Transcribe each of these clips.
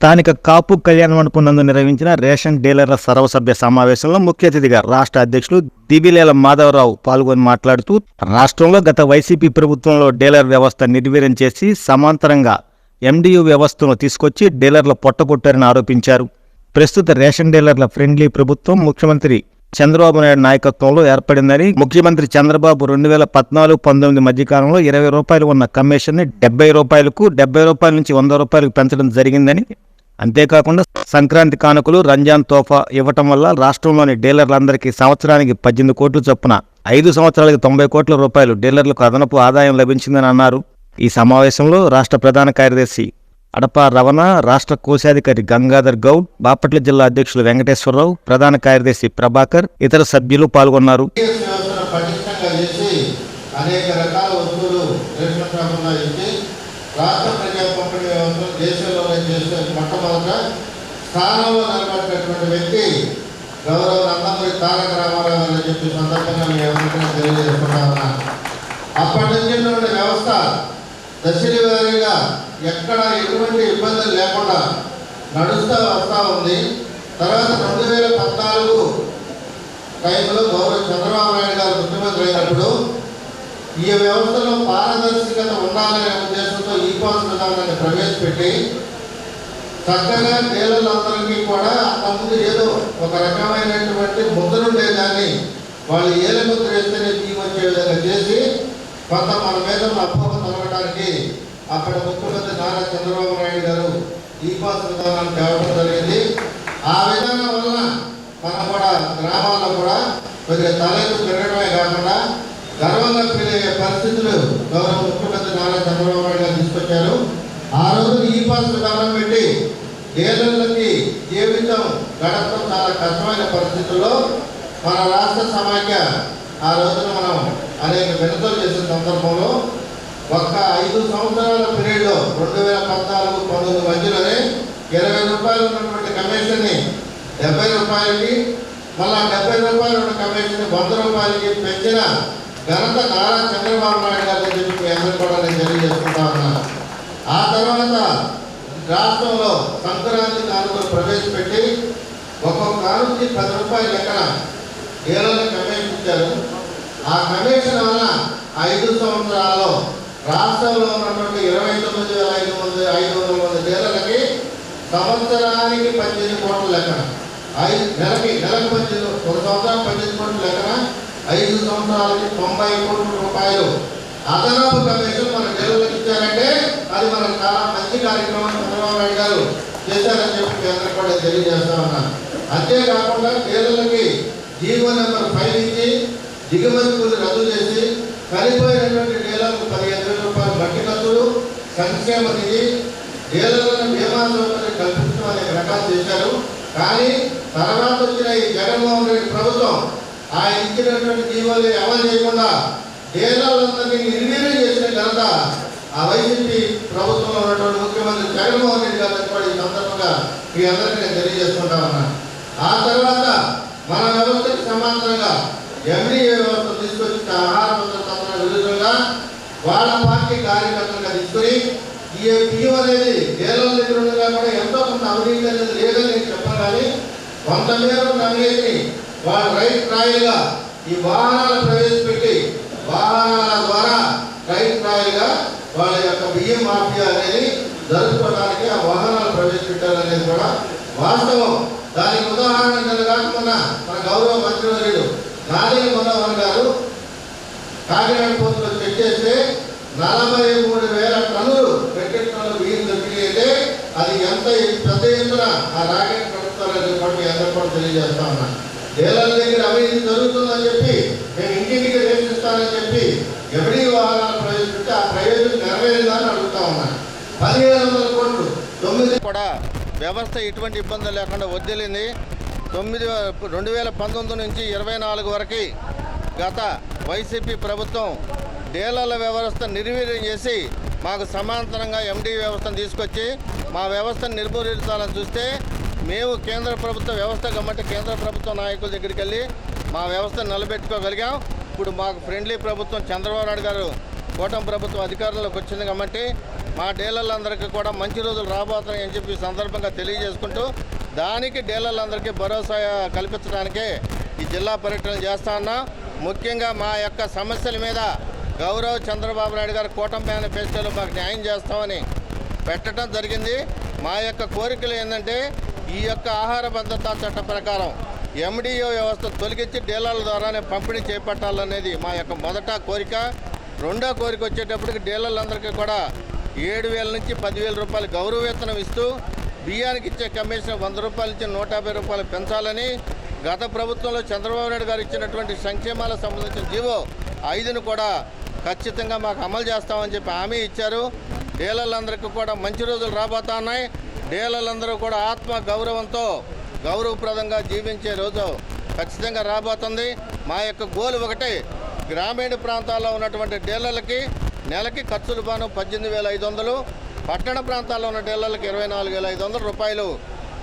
స్థానిక కాపు కళ్యాణ మండపం నందు నిర్వహించిన రేషన్ డీలర్ల సర్వసభ్య సమావేశంలో ముఖ్య అతిథిగా రాష్ట్ర అధ్యక్షులు దివిలేల మాధవరావు పాల్గొని మాట్లాడుతూ రాష్ట్రంలో గత వైసీపీ ప్రభుత్వంలో డీలర్ వ్యవస్థ నిర్వీర్యం చేసి సమాంతరంగా ఎండియు వ్యవస్థను తీసుకొచ్చి డీలర్ల పొట్టగొట్టారని ఆరోపించారు. ప్రస్తుత రేషన్ డీలర్ల ఫ్రెండ్లీ ప్రభుత్వం ముఖ్యమంత్రి చంద్రబాబు నాయుడు నాయకత్వంలో ఏర్పడిందని ముఖ్యమంత్రి చంద్రబాబు రెండు వేల పద్నాలుగు పంతొమ్మిది మధ్యకాలంలో ఇరవై రూపాయలు ఉన్న కమిషన్ని డెబ్బై రూపాయలకు డెబ్బై రూపాయల నుంచి వంద రూపాయలకు పెంచడం జరిగిందని అంతేకాకుండా సంక్రాంతి కానుకలు రంజాన్ తోఫా ఇవ్వటం వల్ల రాష్ట్రంలోని డీలర్లందరికీ సంవత్సరానికి పద్దెనిమిది కోట్ల చొప్పున ఐదు సంవత్సరాలకు తొంభై కోట్ల రూపాయలు డీలర్లకు అదనపు ఆదాయం లభించిందని అన్నారు. ఈ సమావేశంలో రాష్ట్ర ప్రధాన కార్యదర్శి అడప రవణ రాష్ట్ర కోశాధికారి గంగాధర్ గౌడ్ బాపట్ల జిల్లా అధ్యక్షులు వెంకటేశ్వరరావు ప్రధాన కార్యదర్శి ప్రభాకర్ ఇతర సభ్యులు పాల్గొన్నారు. అనేక రకాల వస్తువులు రేషన్ ఇచ్చి రాష్ట్ర ప్రజా పంపిణీ వ్యవస్థను దేశంలోనే చేసే మొట్టమొదట స్థానంలో నిలబడినటువంటి వ్యక్తి గౌరవ నందమూరి తారక రామారావు అని చెప్పి సందర్భంగా మీ అందరికీ తెలియజేస్తున్నా అప్పటి నుంచి ఉన్నటువంటి వ్యవస్థ దశల వారీగా ఎక్కడ ఎటువంటి ఇబ్బందులు లేకుండా నడుస్తూ వస్తూ ఉంది. తర్వాత రెండు వేల పద్నాలుగు టైంలో గౌరవ చంద్రబాబు నాయుడు గారు ముఖ్యమంత్రి అయినప్పుడు ఈ వ్యవస్థలో పారదర్శకత ఉండాలనే ఉద్దేశంతో ఈ పాస్ విధానాన్ని ప్రవేశపెట్టి చక్కగా డీలర్లందరికీ కూడా అంతకుముందు ఏదో ఒక రకమైనటువంటి ముద్రలుండేదాన్ని వాళ్ళు ఏల ముద్ర వేస్తేనే తీగి వచ్చే విధంగా చేసి కొంత మన మీద ఉన్న అపోహ తొలగడానికి అక్కడ ముఖ్యమంత్రి నారా చంద్రబాబు నాయుడు గారు ఈ పాస్ విధానాన్ని తేవడం జరిగింది. ఆ విధానం వలన మనం కూడా గ్రామాల్లో కూడా కొద్దిగా తలెత్తు పెరగడమే పరిస్థితులు గౌరవ ముఖ్యమంత్రి నారా చంద్రబాబు నాయుడు గారు తీసుకొచ్చారు. ఆ రోజు ఈ పాస్ కారణం పెట్టి డీలర్లకి జీవితం గడపడం చాలా కష్టమైన పరిస్థితుల్లో మన రాష్ట్ర సమాఖ్య ఆ రోజున మనం అనేక వినతులు చేసిన సందర్భంలో ఒక్క ఐదు సంవత్సరాల పీరియడ్లో రెండు వేల పద్నాలుగు పంతొమ్మిది మధ్యలోనే ఇరవై రూపాయలు ఉన్నటువంటి కమిషన్ని డెబ్బై రూపాయలకి మళ్ళా డెబ్బై రూపాయలు ఉన్న కమిషన్ వంద రూపాయలకి పెంచిన ఘనత నారా చంద్రబాబు నాయుడు గారితో చెప్పి మీ అందరూ కూడా నేను తెలియజేసుకుంటా ఉన్నాను. ఆ తర్వాత రాష్ట్రంలో సంక్రాంతి కానుకలు ప్రవేశపెట్టి ఒక్కొక్క కానుకకి పది రూపాయలు లెక్కన ఏళ్ళని కమిషన్ ఇచ్చారు. ఆ కమిషన్ వలన ఐదు సంవత్సరాల్లో రాష్ట్రంలో ఉన్నటువంటి ఇరవై తొమ్మిది వేల ఐదు వందల ఐదు వందల మంది డీలర్లకి సంవత్సరానికి పద్దెనిమిది కోట్ల లెక్కన. ఐదు నెలకి నెలకు పద్దెనిమిది ఒక సంవత్సరం పద్దెనిమిది కోట్ల లెక్కన ఐదు సంవత్సరాలకి తొంభై కోట్ల రూపాయలు. అదనపు కమిషన్ మన డీలర్లకు ఇచ్చారంటే అది మనకు చాలా మంచి కార్యక్రమం చంద్రబాబు నాయుడు గారు చేశారని చెప్పి కేంద్రం కూడా తెలియజేస్తా ఉన్నాను. అంతేకాకుండా పేదలకి జీవో నెంబర్ ఫైవ్ ఇచ్చి దిగుమతి కూలి రద్దు చేసి చనిపోయినటువంటి డీలర్లకు పదిహేను వేల రూపాయలు మట్టి ఖర్చులు సంక్షేమ నిధి డీలర్లను బీమా సౌకర్యం కల్పించడం అనేక రకాలు చేశారు. కానీ తర్వాత వచ్చిన ఈ జగన్మోహన్ రెడ్డి ప్రభుత్వం ఆ ఇచ్చినటువంటి జీవోలు అమలు చేయకుండా డీలర్లందరినీ నిర్వీర్యం చేసిన ఘనత ఆ వైసీపీ ప్రభుత్వంలో ఉన్నటువంటి ముఖ్యమంత్రి జగన్మోహన్ రెడ్డి గారిని కూడా ఈ సందర్భంగా మీ అందరికీ నేను తెలియజేసుకుంటానన్నా ఆ తర్వాత మన వ్యవస్థకి సమాంతరంగా ఎండిఏ వ్యవస్థ తీసుకొచ్చి ఆహార భద్రత విరుద్ధంగా వాళ్ళ పార్టీ కార్యకర్తలుగా తీసుకుని ఈ పిఓ అనేది డీలర్ల దగ్గర ఉండగా కూడా ఎంతో కొంత అవినీతి అనేది లేదని నేను చెప్పాను కానీ కొంత అవినీతిని వాళ్ళు రైట్ ట్రాయల్గా ఈ వాహనాలు ప్రవేశపెట్టి వాహనాల ద్వారా రైట్ ట్రాయల్గా వాళ్ళ యొక్క బియ్యం మాఫియా అనేది జరుపుకోవడానికి ఆ వాహనాలు ప్రవేశపెట్టారనేది కూడా వాస్తవం. దానికి ఉదాహరణ నిన్న కాకుండా మన గౌరవ మంత్రివర్యుడు నాదేవి మనోహర్ గారు కాకినాడ పోర్టులో చెక్ చేస్తే నలభై మూడు వేల టన్నులు క్రికెట్ టన్నులు బియ్యం దొరికినాయి అంటే అది ఎంత పెద్ద ఎత్తున ఆ రాకెట్ నడుపుతారని చెప్పి ఎంత కూడా తెలియజేస్తా ఉన్నాను డీలర్ల దగ్గర అవినీతి జరుగుతుందని చెప్పి నేను ఇంటింటికి రేషన్ చెప్పి ఎవరి వాహనాలు ప్రవేశపెట్టి ఆ ప్రయోజనం నెరవేరిందని అడుగుతా ఉన్నాను. పదిహేను వందల కోట్లు తొమ్మిది కూడా వ్యవస్థ ఎటువంటి ఇబ్బంది లేకుండా వదిలింది. తొమ్మిది రెండు వేల పంతొమ్మిది నుంచి ఇరవై నాలుగు వరకు గత వైసీపీ ప్రభుత్వం డీలర్ల వ్యవస్థ నిర్వీర్యం చేసి మాకు సమాంతరంగా ఎండీ వ్యవస్థను తీసుకొచ్చి మా వ్యవస్థను నిర్మూలించాలని చూస్తే మేము కేంద్ర ప్రభుత్వ వ్యవస్థ కాబట్టి కేంద్ర ప్రభుత్వ నాయకుల దగ్గరికి వెళ్ళి మా వ్యవస్థను నిలబెట్టుకోగలిగాం. ఇప్పుడు మాకు ఫ్రెండ్లీ ప్రభుత్వం చంద్రబాబు నాయుడు గారు కూటమి ప్రభుత్వం అధికారంలోకి వచ్చింది కాబట్టి మా డీలర్లందరికీ కూడా మంచి రోజులు రాబోతున్నాయని చెప్పి సందర్భంగా తెలియజేసుకుంటూ దానికి డీలర్లందరికీ భరోసా కల్పించడానికే ఈ జిల్లా పర్యటన చేస్తా ఉన్నా. ముఖ్యంగా మా యొక్క సమస్యల మీద గౌరవ్ చంద్రబాబు నాయుడు గారు కూటమి మేనిఫెస్టోలో మాకు న్యాయం చేస్తామని పెట్టడం జరిగింది. మా యొక్క కోరికలు ఏంటంటే ఈ యొక్క ఆహార భద్రతా చట్ట ప్రకారం ఎండిఓ వ్యవస్థ తొలగించి డీలర్ల ద్వారానే పంపిణీ చేపట్టాలనేది మా యొక్క మొదట కోరిక. రెండో కోరిక వచ్చేటప్పటికి డీలర్లందరికీ కూడా ఏడు వేల నుంచి పదివేల రూపాయలు గౌరవ వేతనం ఇస్తూ బియ్యానికి ఇచ్చే కమిషన్ వంద రూపాయలు ఇచ్చి నూట యాభై రూపాయలు పెంచాలని గత ప్రభుత్వంలో చంద్రబాబు నాయుడు గారు ఇచ్చినటువంటి సంక్షేమాలకు సంబంధించిన జీవో ఐదును కూడా ఖచ్చితంగా మాకు అమలు చేస్తామని చెప్పి హామీ ఇచ్చారు. డీలర్లందరికీ కూడా మంచి రోజులు రాబోతా ఉన్నాయి. డీలర్లందరూ కూడా ఆత్మ గౌరవంతో గౌరవప్రదంగా జీవించే రోజు ఖచ్చితంగా రాబోతుంది. మా యొక్క గోల్ ఒకటే గ్రామీణ ప్రాంతాల్లో ఉన్నటువంటి డీలర్లకి నెలకి ఖర్చులు పాను పద్దెనిమిది వేల ఐదు వందలు పట్టణ ప్రాంతాల్లో ఉన్న డీలర్లకు ఇరవై నాలుగు వేల ఐదు వందల రూపాయలు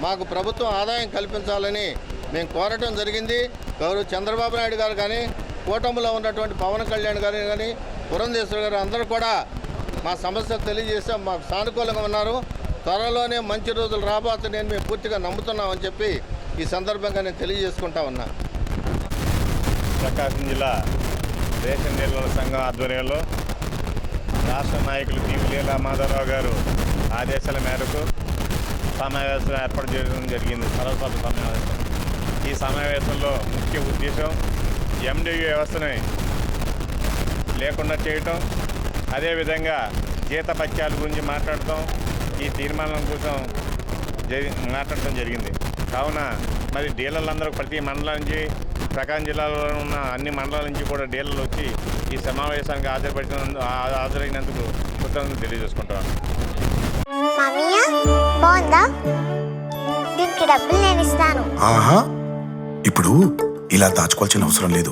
మాకు ప్రభుత్వం ఆదాయం కల్పించాలని మేము కోరటం జరిగింది. గౌరవ చంద్రబాబు నాయుడు గారు కానీ కూటమిలో ఉన్నటువంటి పవన్ కళ్యాణ్ గారు కానీ పురంధేశ్వర గారు అందరూ కూడా మా సమస్య తెలియజేస్తే మాకు సానుకూలంగా ఉన్నారు. త్వరలోనే మంచి రోజులు రాబోతున్నాయని మేము పూర్తిగా నమ్ముతున్నామని చెప్పి ఈ సందర్భంగా నేను తెలియజేసుకుంటా ఉన్నా. ప్రకాశం జిల్లా రేషన్ డీలర్ల సంఘం ఆధ్వర్యంలో రాష్ట్ర నాయకులు టీవీ లీలా మాధవరావు గారు ఆదేశాల మేరకు సమావేశం ఏర్పాటు చేయడం జరిగింది. సర్వసభ సమావేశం. ఈ సమావేశంలో ముఖ్య ఉద్దేశం ఎండియు వ్యవస్థని లేకుండా చేయటం అదేవిధంగా జీతపత్యాల గురించి మాట్లాడటం ఈ తీర్మానం కోసం జరి మాట్లాడటం జరిగింది. కావున మరి డీలర్లందరూ ప్రతి మండలం నుంచి ప్రకాశం జిల్లాలో ఉన్న అన్ని మండలాల నుంచి కూడా డీలర్లు వచ్చి ఈ సమావేశానికి హాజరుపడినందుకు హాజరైనందుకు కృతజ్ఞతలు తెలియజేసుకుంటాను మామయ్య బాగుందా? దీనికి డబ్బులు నేను ఇస్తాను. ఆహా! ఇప్పుడు ఇలా దాచుకోవాల్సిన అవసరం లేదు.